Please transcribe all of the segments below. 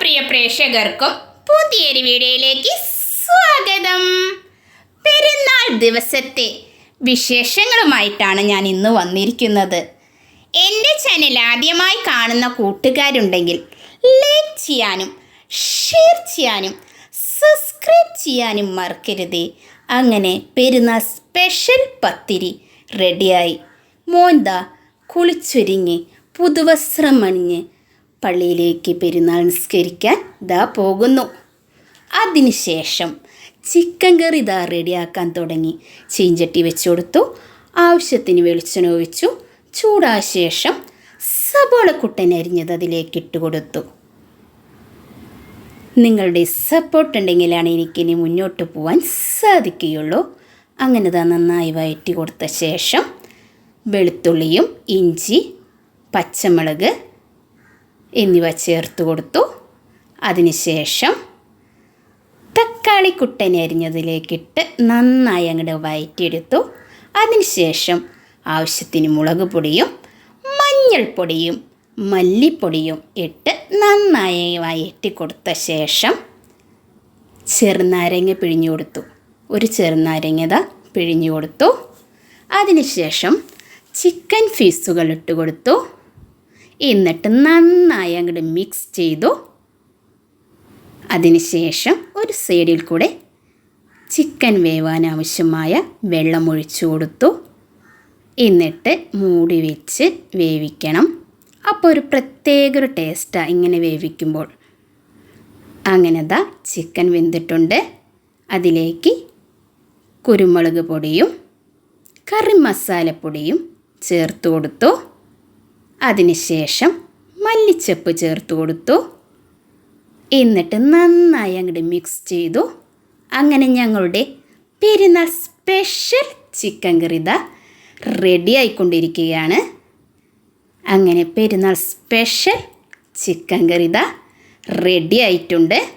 പ്രിയ പ്രേക്ഷകർക്കും പുതിയൊരു വീഡിയോയിലേക്ക് സ്വാഗതം. പെരുന്നാൾ ദിവസത്തെ വിശേഷങ്ങളുമായിട്ടാണ് ഞാൻ ഇന്ന് വന്നിരിക്കുന്നത്. എന്റെ ചാനൽ ആദ്യമായി കാണുന്ന കൂട്ടുകാരുണ്ടെങ്കിൽ ലൈക്ക് ചെയ്യാനും ഷെയർ ചെയ്യാനും സബ്സ്ക്രൈബ് ചെയ്യാനും മറക്കരുത്. അങ്ങനെ പെരുന്നാൾ സ്പെഷ്യൽ പത്തിരി റെഡിയായി മോന്ത കുളിച്ചൊരുങ്ങി പുതുവസ്ത്രം അണിഞ്ഞ് പള്ളിയിലേക്ക് പെരുന്നാൾ നിസ്കരിക്കാൻ ദാ പോകുന്നു. അതിനുശേഷം ചിക്കൻ കറി ദാ റെഡിയാക്കാൻ തുടങ്ങി. ചീഞ്ചട്ടി വെച്ചുകൊടുത്തു ആവശ്യത്തിന് വെളിച്ചെണ്ണ ഒഴിച്ചു. ചൂടാ ശേഷം സബോള കുട്ടൻ അരിഞ്ഞത് അതിലേക്ക് ഇട്ട് കൊടുത്തു. നിങ്ങളുടെ സപ്പോർട്ട് ഉണ്ടെങ്കിലാണ് എനിക്കിനി മുന്നോട്ട് പോകാൻ സാധിക്കുകയുള്ളൂ. അങ്ങനെ താ നന്നായി വയറ്റി കൊടുത്ത ശേഷം വെളുത്തുള്ളിയും ഇഞ്ചി പച്ചമുളക് എന്നിവ ചേർത്ത് കൊടുത്തു. അതിനുശേഷം തക്കാളി കുട്ടനെ അരിഞ്ഞതിലേക്കിട്ട് നന്നായി അങ്ങോട്ട് വയറ്റിയെടുത്തു. അതിനുശേഷം ആവശ്യത്തിന് മുളക് പൊടിയും മഞ്ഞൾപ്പൊടിയും മല്ലിപ്പൊടിയും ഇട്ട് നന്നായി വയറ്റി കൊടുത്ത ശേഷം ചെറുനാരങ്ങ പിഴിഞ്ഞു കൊടുത്തു. ഒരു ചെറുനാരങ്ങത പിഴിഞ്ഞു കൊടുത്തു. അതിനുശേഷം ചിക്കൻ ഫീസുകൾ ഇട്ട് കൊടുത്തു. എന്നിട്ട് നന്നായി അങ്ങോട്ട് മിക്സ് ചെയ്തു. അതിനുശേഷം ഒരു സൈഡിൽ കൂടെ ചിക്കൻ വേവാൻ ആവശ്യമായ വെള്ളം ഒഴിച്ചു കൊടുത്തു. എന്നിട്ട് മൂടി വെച്ച് വേവിക്കണം. അപ്പോൾ ഒരു പ്രത്യേക ഒരു ടേസ്റ്റാണ് ഇങ്ങനെ വേവിക്കുമ്പോൾ. അങ്ങനെ ദാ ചിക്കൻ വെന്തിട്ടുണ്ട്. അതിലേക്ക് കുരുമുളക് പൊടിയും കറി മസാലപ്പൊടിയും ചേർത്ത് കൊടുത്തു. അതിനുശേഷം മല്ലിച്ചപ്പ് ചേർത്ത് കൊടുത്തു. എന്നിട്ട് നന്നായി അങ്ങോട്ട് മിക്സ് ചെയ്തു. അങ്ങനെ ഞങ്ങളുടെ പെരുന്നാൾ സ്പെഷ്യൽ ചിക്കൻ കറിത റെഡി ആയിക്കൊണ്ടിരിക്കുകയാണ്. അങ്ങനെ പെരുന്നാൾ സ്പെഷ്യൽ ചിക്കൻ കറിത റെഡി ആയിട്ടുണ്ട്.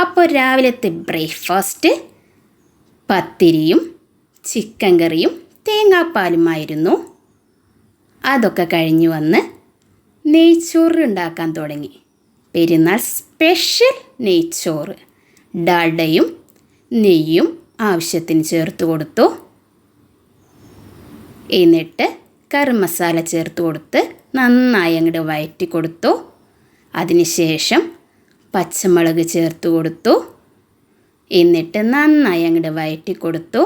അപ്പോൾ രാവിലത്തെ ബ്രേക്ക്ഫാസ്റ്റ് പത്തിരിയും ചിക്കൻ കറിയും തേങ്ങാപ്പാലുമായിരുന്നു. അതൊക്കെ കഴിഞ്ഞ് വന്ന് നെയ്ച്ചോറ് ഉണ്ടാക്കാൻ തുടങ്ങി. പെരുന്നാൾ സ്പെഷ്യൽ നെയ്ച്ചോറ്. ഡാൽഡയും നെയ്യും ആവശ്യത്തിന് ചേർത്ത് കൊടുത്തു. എന്നിട്ട് കറി മസാല ചേർത്ത് കൊടുത്ത് നന്നായി അങ്ങോട്ട് വയറ്റി കൊടുത്തു. അതിനുശേഷം പച്ചമുളക് ചേർത്ത് കൊടുത്തു. എന്നിട്ട് നന്നായി അങ്ങോട്ട് വയറ്റി കൊടുത്തു.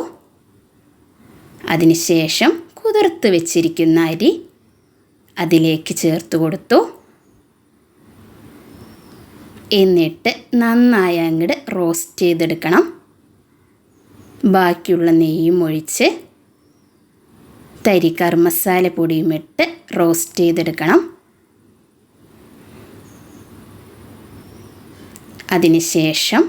അതിനുശേഷം കുതിർത്ത് വെച്ചിരിക്കുന്ന അരി അതിലേക്ക് ചേർത്ത് കൊടുത്തു. എന്നിട്ട് നന്നായി അങ്ങോട്ട് റോസ്റ്റ് ചെയ്തെടുക്കണം. ബാക്കിയുള്ള നെയ്യും ഒഴിച്ച് തരി മസാല പൊടിയും ഇട്ട് റോസ്റ്റ് ചെയ്തെടുക്കണം. അതിനുശേഷം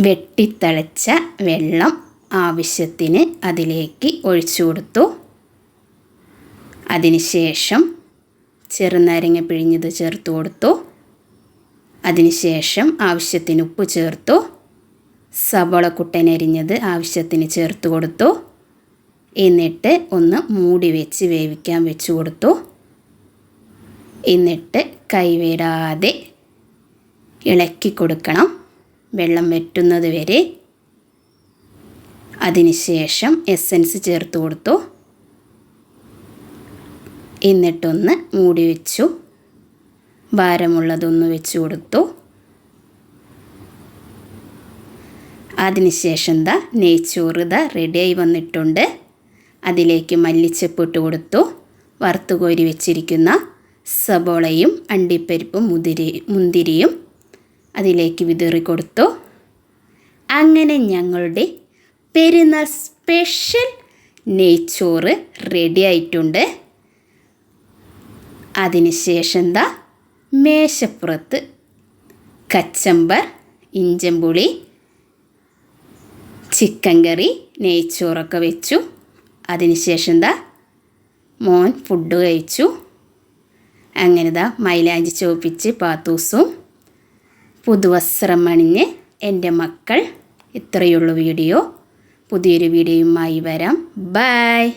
വെട്ടിത്തളച്ച വെള്ളം ആവശ്യത്തിന് അതിലേക്ക് ഒഴിച്ചു കൊടുത്തു. അതിനുശേഷം ചെറുനാരങ്ങ പിഴിഞ്ഞത് ചേർത്ത് കൊടുത്തു. അതിനുശേഷം ആവശ്യത്തിന് ഉപ്പ് ചേർത്തു. സവള കുട്ടനരിഞ്ഞത് ആവശ്യത്തിന് ചേർത്ത് കൊടുത്തു. എന്നിട്ട് ഒന്ന് മൂടി വെച്ച് വേവിക്കാൻ വെച്ച് കൊടുത്തു. എന്നിട്ട് കൈവിടാതെ ഇളക്കി കൊടുക്കണം. വെള്ളം വറ്റുന്നത് വരെ അതിനുശേഷം എസൻസ് ചേർത്ത് കൊടുത്തു. എന്നിട്ടൊന്ന് മൂടി വെച്ചു. ഭാരമുള്ളതൊന്ന് വെച്ച് കൊടുത്തു. അതിനുശേഷം ദാ നെയ്ച്ചോറ് ദാ റെഡിയായി വന്നിട്ടുണ്ട്. അതിലേക്ക് മല്ലിച്ചപ്പ് ഇട്ട് കൊടുത്തു. വറുത്ത് കോരി വെച്ചിരിക്കുന്ന സബോളയും അണ്ടിപ്പരിപ്പും മുതിരി മുന്തിരിയും അതിലേക്ക് വിതറി കൊടുത്തു. അങ്ങനെ ഞങ്ങളുടെ പെരുന്നാൾ സ്പെഷ്യൽ നെയ്ച്ചോറ് റെഡി ആയിട്ടുണ്ട്. അതിനുശേഷം എന്താ മേശപ്പുറത്ത് കച്ചമ്പർ ഇഞ്ചമ്പുളി ചിക്കൻ കറി നെയ്ച്ചോറൊക്കെ വെച്ചു. അതിനുശേഷം എന്താ മോൻ ഫുഡ് കഴിച്ചു. അങ്ങനെ ദാ മൈലാഞ്ചി ചോപ്പിച്ച് പാത്തൂസും പുതുവസ്ത്രം അണിഞ്ഞ് എന്റെ മക്കൾ. ഇത്രയുള്ള വീഡിയോ. പുതിയൊരു വീഡിയോയുമായി വരാം. ബൈ.